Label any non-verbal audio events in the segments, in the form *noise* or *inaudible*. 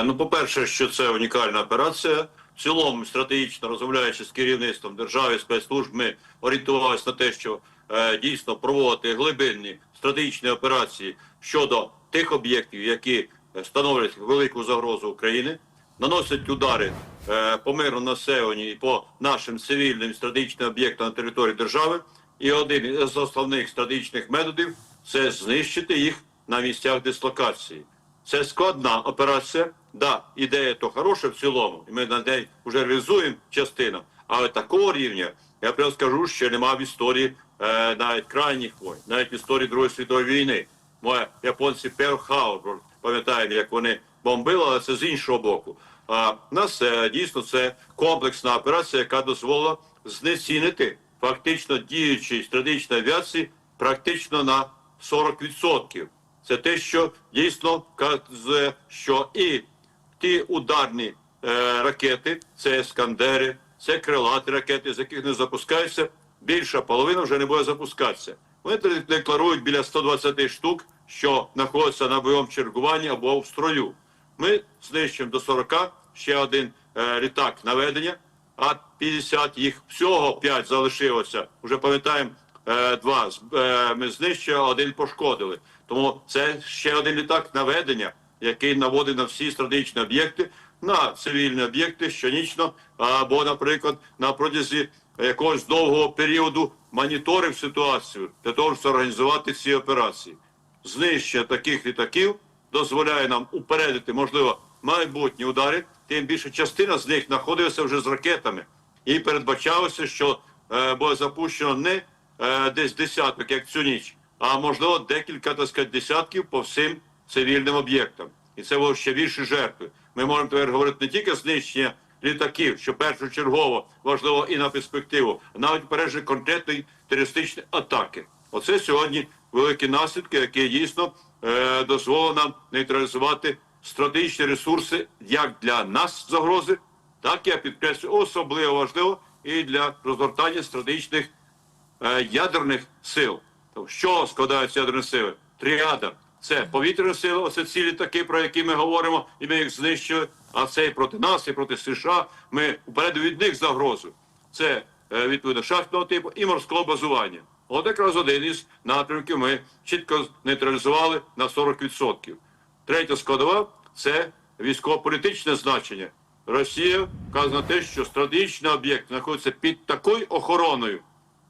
Е, ну, по-перше, що це унікальна операція. В цілому, стратегічно розмовляючи з керівництвом держави спецслужб, ми орієнтувалися на те, що е, дійсно проводити глибинні стратегічні операції щодо тих об'єктів, які становлять велику загрозу України, наносять удари е, по мирному населенню і по нашим цивільним стратегічним об'єктам на території держави. І один із основних стратегічних методів це знищити їх на місцях дислокації. Це складна операція. Да, ідея то хороша в цілому, і ми на неї вже реалізуємо частину. Але такого рівня, я прямо скажу, що немає в історії е, навіть крайніх воїн, навіть в історії Другої світової війни. Моє японці Перл Харбор, пам'ятаємо, як вони бомбили, але це з іншого боку. А нас е, дійсно це комплексна операція, яка дозволила знецінити фактично діючої стратегічної авіації практично на 40%. Це те, що дійсно вказує, що і ті ударні е, ракети, це ескандери, це крилаті ракети, з яких не запускаються, більша половина вже не буде запускатися. Вони декларують біля 120 штук, що знаходяться на бойовому чергуванні або в строю. Ми знищимо до 40, ще один е, літак наведення, а 50 їх всього 5 залишилося. Вже пам'ятаємо, е, два е, ми знищили, один пошкодили. Тому це ще один літак наведення, який наводить на всі стратегічні об'єкти, на цивільні об'єкти щонічно, або, наприклад, на протязі якогось довгого періоду моніторив ситуацію для того, щоб організувати ці операції. Знищення таких літаків дозволяє нам упередити, можливо, майбутні удари. Тим більше частина з них знаходилася вже з ракетами, і передбачалося, що е, буде запущено не е, десь десяток, як цю ніч, а можливо декілька так сказати, десятків по всім цивільним об'єктам. І це було ще більше жертви. Ми можемо тепер говорити не тільки знищення літаків, що першочергово важливо і на перспективу, а навіть пережити конкретної терористичної атаки. Оце сьогодні великі наслідки, які дійсно е, дозволили нам нейтралізувати стратегічні ресурси як для нас загрози, так я підкреслюю особливо важливо і для розгортання стратегічних е, ядерних сил. Тому що складаються ядерні сили? Тріада. Це повітряні сили, оце ці літаки, про які ми говоримо, і ми їх знищили. А це і проти нас, і проти США. Ми упереду від них загрозу. Це е, відповідно шахтного типу і морського базування. От якраз один із напрямків ми чітко нейтралізували на 40%. Третя складова це військово-політичне значення. Росія вказує на те, що стратегічний об'єкт знаходиться під такою охороною,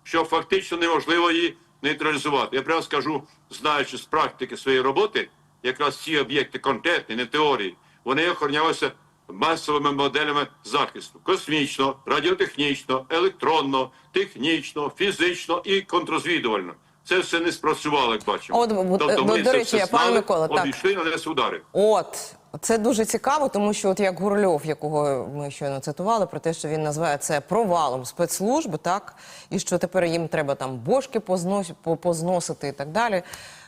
що фактично неможливо її нейтралізувати. Я прямо скажу, знаючи з практики своєї роботи, якраз ці об'єкти конкретні, не теорії, вони охоронялися масовими моделями захисту космічного, радіотехнічного, електронного, технічного, фізичного і контрозвідувального. Це все не спрацювало, як бачимо. От, бо- бо, до речі, пане Микола, так. обійшли на десь удари. От це дуже цікаво, тому що от як Гурльов, якого ми щойно цитували, про те, що він називає це провалом спецслужб, так і що тепер їм треба там бошки познос- позносити і так далі.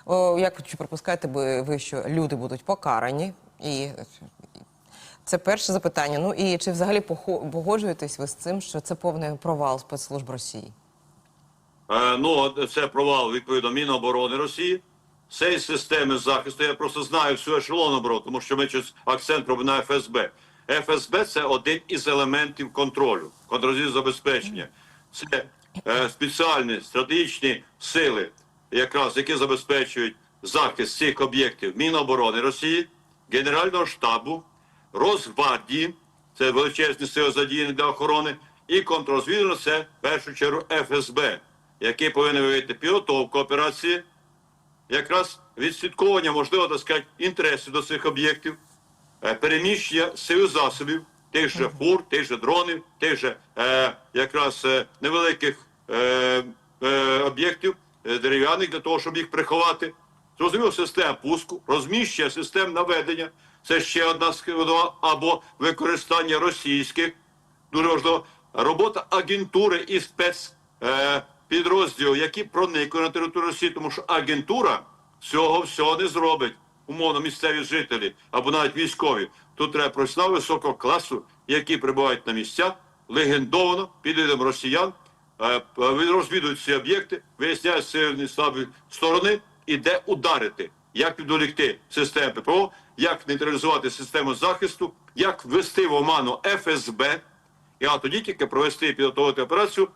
О, як чи припускаєте ви, що люди будуть покарані? І це перше запитання. Ну і чи взагалі погоджуєтесь ви з цим, що це повний провал спецслужб Росії? Е, ну, це провал відповідно Міноборони Росії. Цієї системи захисту я просто знаю всю ешелон оборону, тому що ми щось акцент робимо на ФСБ. ФСБ це один із елементів контролю, контролю забезпечення. Це е, спеціальні стратегічні сили, якраз які забезпечують захист цих об'єктів Міноборони Росії, Генерального штабу, Росгвардії, це величезні сили задіяні для охорони, і контррозвідувальна це в першу чергу ФСБ, який повинен виявити підготовку операції, якраз відслідковування, можливо, так сказати, інтересів до цих об'єктів, е, переміщення сил засобів, тих же фур, тих же дронів, тих же е, якраз е, невеликих е, е, об'єктів е, дерев'яних для того, щоб їх приховати. Зрозуміло, система пуску, розміщення систем наведення. Це ще одна складова або використання російських дуже важливо, робота агентури і спец е, підрозділів, які проникли на територію Росії, тому що агентура цього всього не зробить. Умовно, місцеві жителі або навіть військові. Тут треба професіонали високого класу, які прибувають на місця, легендовано під видом росіян, е, розвідують ці об'єкти, виясняють сильні слабі сторони і де ударити, як відволікти системи ППО, як нейтралізувати систему захисту, як ввести в оману ФСБ, і а тоді тільки провести і підготувати операцію.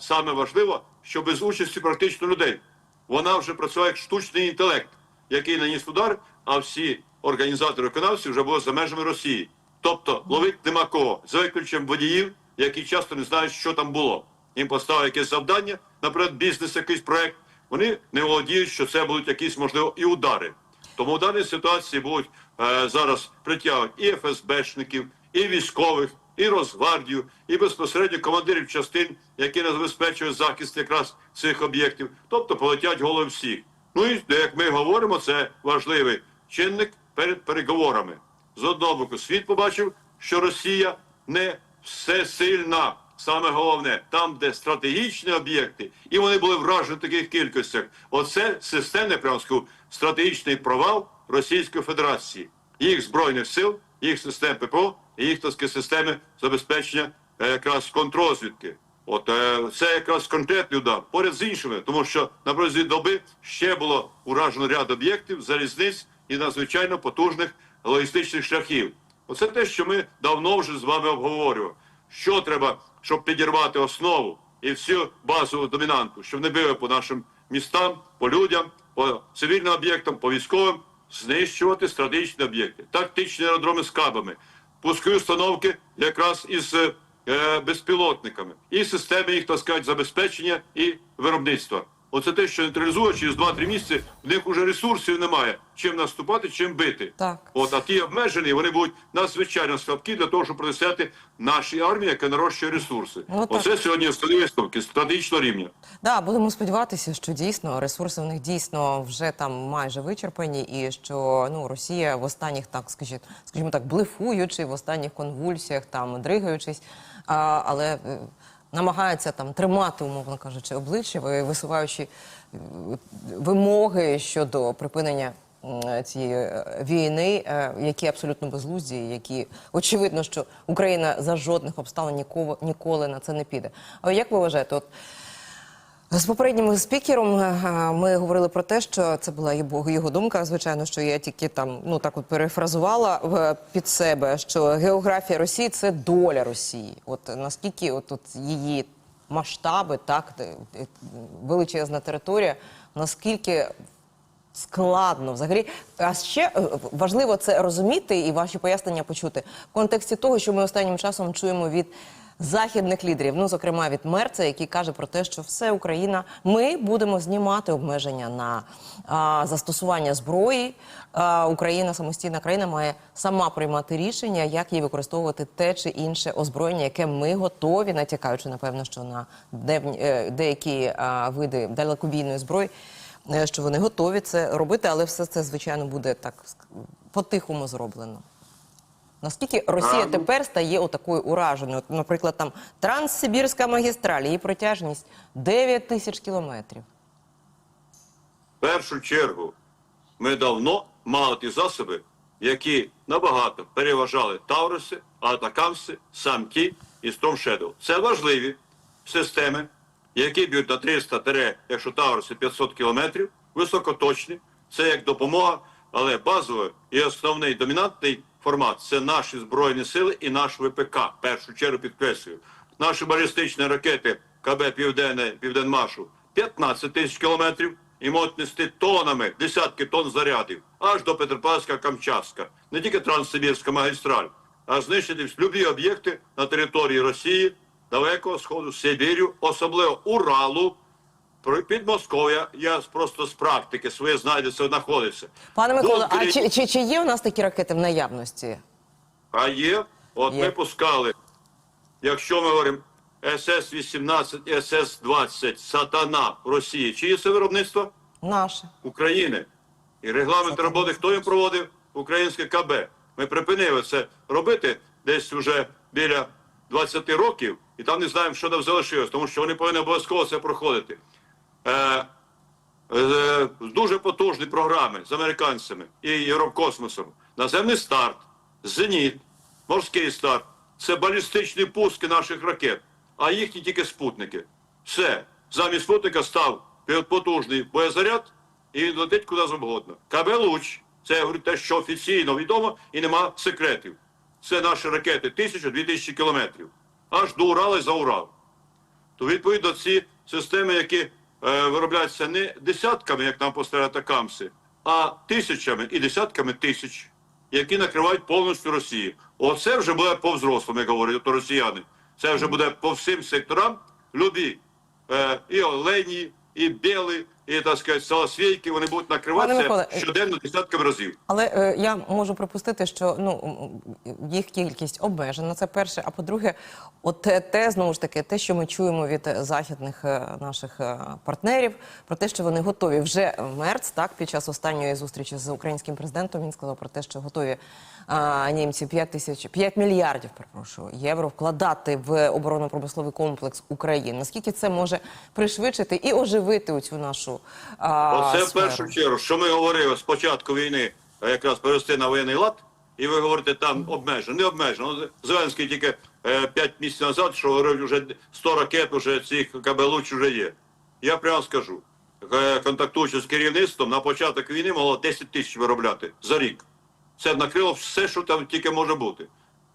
Саме важливо, що без участі практично людей. Вона вже працює як штучний інтелект, який наніс удар, а всі організатори виконавці вже були за межами Росії. Тобто ловить нема кого, за виключенням водіїв, які часто не знають, що там було. Їм поставили якесь завдання, наприклад, бізнес, якийсь проект. Вони не володіють, що це будуть якісь, можливо, і удари. Тому в даній ситуації будуть е, зараз притягувати і ФСБшників, і військових, і Росгвардію, і безпосередньо командирів частин, які забезпечують захист якраз цих об'єктів. Тобто полетять голови всіх. Ну і як ми говоримо, це важливий чинник перед переговорами. З одного боку, світ побачив, що Росія не всесильна. Саме головне, там, де стратегічні об'єкти, і вони були вражені в таких кількостях. Оце системний прямо стратегічний провал Російської Федерації, їх збройних сил, їх систем ППО, і їх системи забезпечення е, якраз контрозвідки. От е, це якраз конкретний удар поряд з іншими, тому що на протязі доби ще було уражено ряд об'єктів, залізниць і надзвичайно потужних логістичних шляхів. Оце те, що ми давно вже з вами обговорювали. Що треба, щоб підірвати основу і всю базову домінанту, щоб не били по нашим містам, по людям, по цивільним об'єктам, по військовим, знищувати стратегічні об'єкти, тактичні аеродроми з кабами, пускові установки якраз із е, безпілотниками і системи їх, так сказати, забезпечення і виробництва. Оце те, що нейтралізує через 2-3 місяці, в них уже ресурсів немає. Чим наступати, чим бити. Так. От, а ті обмежені, вони будуть надзвичайно слабкі для того, щоб протистояти нашій армії, яка нарощує ресурси. Ну, так. Оце сьогодні основні висновки стратегічного рівня. Да, будемо сподіватися, що дійсно ресурси в них дійсно вже там майже вичерпані, і що ну Росія в останніх так скажіть, скажімо так, блефуючи в останніх конвульсіях, там дригаючись, а, але е, намагається там тримати, умовно кажучи, обличчя, ви- висуваючи е, вимоги щодо припинення. Цієї е, війни, е, які абсолютно безглузді, які очевидно, що Україна за жодних обставин ніколи, ніколи на це не піде. А як ви вважаєте, от з попереднім спікером е, ми говорили про те, що це була його, думка. Звичайно, що я тільки там ну так от перефразувала під себе, що географія Росії це доля Росії. От наскільки от, от її масштаби, так величезна територія, наскільки складно взагалі. А ще е, важливо це розуміти і ваші пояснення почути в контексті того, що ми останнім часом чуємо від західних лідерів, ну зокрема від Мерца, який каже про те, що все Україна, ми будемо знімати обмеження на а, застосування зброї. А, Україна самостійна країна має сама приймати рішення, як їй використовувати те чи інше озброєння, яке ми готові, натякаючи напевно, що на е, деякі а, види далекобійної зброї е, що вони готові це робити, але все це, звичайно, буде так по-тихому зроблено. Наскільки Росія А, ну- тепер стає отакою ураженою? Наприклад, там Транссибірська магістраль, її протяжність 9 тисяч кілометрів. В першу чергу ми давно мали ті засоби, які набагато переважали Тауруси, Атакамси, Самті і Стромшедов. Це важливі системи, які б'ють на 300 тере, якщо Тауруси 500 кілометрів, високоточні. Це як допомога, але базовий і основний домінантний формат це наші збройні сили і наш ВПК. В першу чергу підкреслюю. Наші балістичні ракети КБ Південне Південмашу 15 тисяч кілометрів і можуть нести тонами, десятки тонн зарядів, аж до Петропавська Камчатська. Не тільки Транссибірська магістраль, а знищити любі об'єкти на території Росії, Далекого Сходу, Сибірю, особливо Уралу, Підмосков'я. Я просто з практики своє знайде це знаходиться. Пане Миколо, а чи, чи, чи є у нас такі ракети в наявності? А є, от Є. ми пускали, якщо ми говоримо СС-18 і СС-20 Сатана в Росії, чиє це виробництво? Наше. України. І регламент роботи хто їм проводив? Українське КБ. Ми припинили це робити десь вже біля 20 років, і там не знаємо, що там залишилось, тому що вони повинні обов'язково це проходити. Е, е, дуже потужні програми з американцями і Єврокосмосом. Наземний старт, зеніт, морський старт. Це балістичні пуски наших ракет, а їхні тільки спутники. Все. Замість спутника став потужний боєзаряд, і він летить куди завгодно. КБ Луч Це я говорю те, що офіційно відомо і нема секретів. Це наші ракети 1000-2000 кілометрів. Аж до Урала і за Урал. То відповідно ці системи, які виробляються не десятками, як нам поставляють камси, а тисячами і десятками тисяч, які накривають повністю Росію. Оце вже буде по взрослому, як говорять то росіяни. Це вже буде по всім секторам любі. Е, і олені, і білі, і так сказати, салосвійки, вони будуть накриватися Миколе, щоденно десятками разів. Але е, я можу припустити, що ну їх кількість обмежена. Це перше. А по-друге, от те, те знову ж таки, те, що ми чуємо від е, західних е, наших е, партнерів, про те, що вони готові вже мерц, так під час останньої зустрічі з українським президентом він сказав про те, що готові а, німці 5 тисяч 5 мільярдів, перепрошую, євро вкладати в оборонно-промисловий комплекс України. Наскільки це може пришвидшити і оживити у цю нашу а, Оце в першу чергу, що ми говорили з початку війни, якраз перевести на воєнний лад, і ви говорите, там обмежено, не обмежено. Зеленський тільки 5 місяців назад, що говорив, вже 100 ракет, вже цих кабелуч вже є. Я прямо скажу, е, контактуючи з керівництвом, на початок війни могло 10 тисяч виробляти за рік. Це накрило все, що там тільки може бути.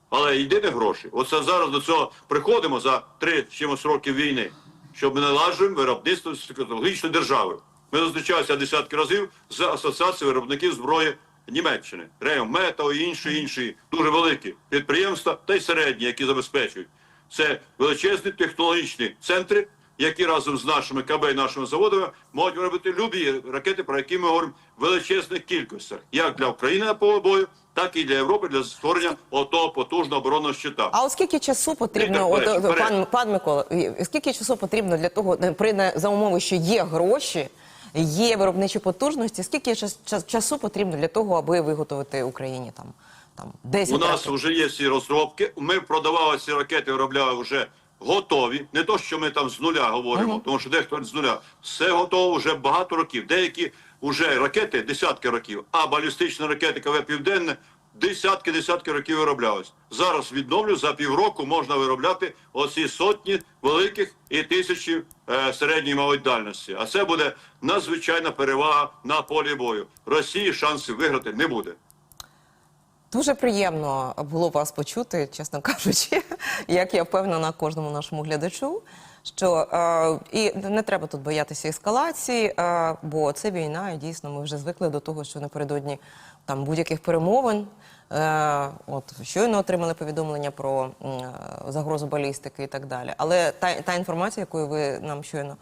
Але єдине гроші. Оце зараз до цього приходимо за три чимось років війни, щоб ми налагоджуємо виробництво технологічної держави. Ми зустрічалися десятки разів з асоціацією виробників зброї Німеччини, Реомета і інші інші дуже великі підприємства та й середні, які забезпечують. Це величезні технологічні центри, які разом з нашими КБ і нашими заводами можуть робити любі ракети, про які ми говоримо в величезних кількостях, як для України на поле бою, так і для Європи для створення отого потужного оборонного щита. А от скільки часу потрібно, от, пан, пан Микола, скільки часу потрібно для того, е, при за умови, що є гроші, є виробничі потужності, скільки час, час- часу потрібно для того, аби виготовити Україні там, там 10 У нас ракет? вже є ці розробки. Ми продавали ці ракети, виробляли вже готові. Не то, що ми там з нуля говоримо, тому що дехто з нуля. Все готово вже багато років. Деякі вже ракети десятки років, а балістична ракети КВ Південне десятки десятки років вироблялись. Зараз відновлю за півроку можна виробляти оці сотні великих і тисячі е, середньої малої дальності. А це буде надзвичайна перевага на полі бою. Росії шансів виграти не буде. Дуже приємно було вас почути, чесно кажучи, *laughs* як я впевнена кожному нашому глядачу. Що е, і не треба тут боятися ескалації, е, бо це війна, і дійсно ми вже звикли до того, що напередодні там будь-яких перемовин. Е, от щойно отримали повідомлення про загрозу балістики і так далі. Але та, та інформація, якою ви нам щойно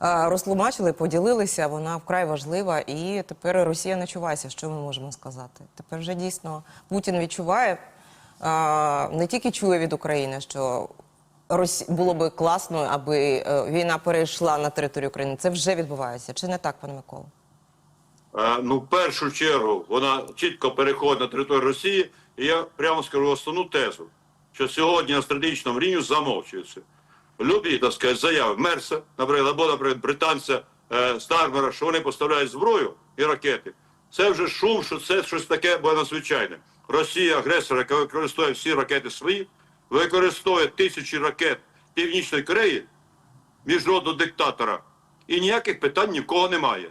розтлумачили, поділилися, вона вкрай важлива. І тепер Росія не чувається. Що ми можемо сказати? Тепер вже дійсно Путін відчуває не тільки чує від України, що було би класно, аби е, війна перейшла на територію України. Це вже відбувається. Чи не так, пане Микола? Ну, в першу чергу, вона чітко переходить на територію Росії, і я прямо скажу основну тезу, що сьогодні на стратегічному рівні замовчується. Любі, так сказати, заяви Мерса, наприклад, або, наприклад, британця е, Стармера, що вони поставляють зброю і ракети. Це вже шум, що це щось таке буде надзвичайне. Росія, агресор, яка використовує всі ракети свої, використовує тисячі ракет Північної Кореї, міжнародного диктатора, і ніяких питань ні в кого немає.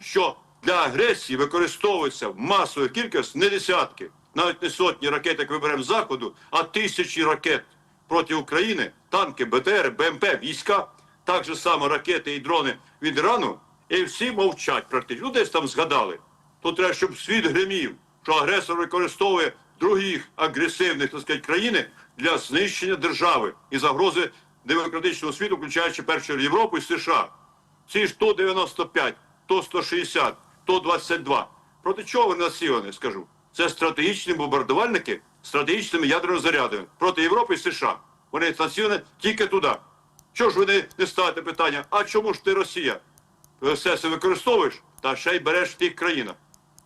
Що для агресії використовується в масових кількості не десятки, навіть не сотні ракет, як ми беремо заходу, а тисячі ракет проти України, танки, БТР, БМП, війська, так же само ракети і дрони від Ірану, і всі мовчать практично. Ну, десь там згадали. Тут треба, щоб світ гримів, що агресор використовує других агресивних так сказати, країни для знищення держави і загрози демократичного світу, включаючи першу Європу і США. Ці ж Ту-95, Ту-160, Ту-22. Проти чого вони націлені, скажу? Це стратегічні бомбардувальники стратегічними ядерними зарядами проти Європи і США. Вони тільки туди. Чого ж ви не, не ставите питання, а чому ж ти Росія? все це використовуєш, та ще й береш в тих країнах.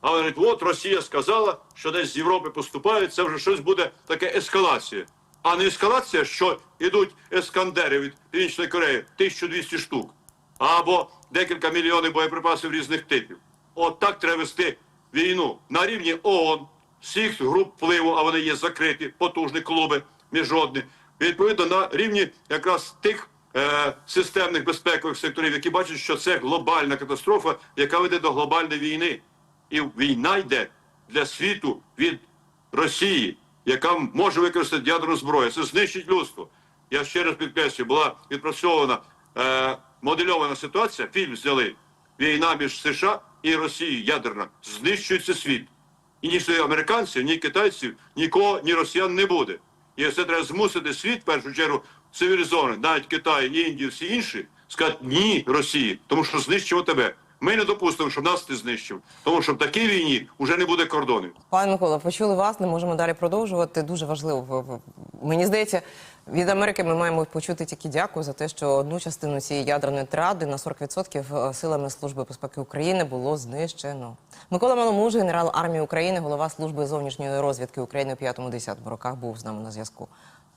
А вони говорять, от Росія сказала, що десь з Європи поступають, це вже щось буде таке ескалація. А не ескалація, що йдуть ескандери від Північної Кореї, 1200 штук, або декілька мільйонів боєприпасів різних типів. От так треба вести війну на рівні ООН, всіх груп впливу, а вони є закриті, потужні клуби міжнародні. Відповідно, на рівні якраз тих е, системних безпекових секторів, які бачать, що це глобальна катастрофа, яка веде до глобальної війни. І війна йде для світу від Росії, яка може використати ядерну зброю. Це знищить людство. Я ще раз підкреслюю, була відпрацьована е, модельована ситуація. Фільм зняли війна між США і Росією ядерна. Знищується світ. І ні американців, ні китайців, нікого, ні росіян не буде. І це треба змусити світ, в першу чергу, цивілізований, навіть Китай, Індію, всі інші, сказати ні Росії, тому що знищимо тебе. Ми не допустимо, щоб нас ти знищив. Тому що в такій війні вже не буде кордонів. Пане Микола, почули вас, не можемо далі продовжувати. Дуже важливо. Мені здається, від Америки ми маємо почути тільки дякую за те, що одну частину цієї ядерної тради на 40% силами Служби безпеки України було знищено. Микола Маломуж, генерал армії України, голова служби зовнішньої розвідки України у 5-10 роках, був з нами на зв'язку.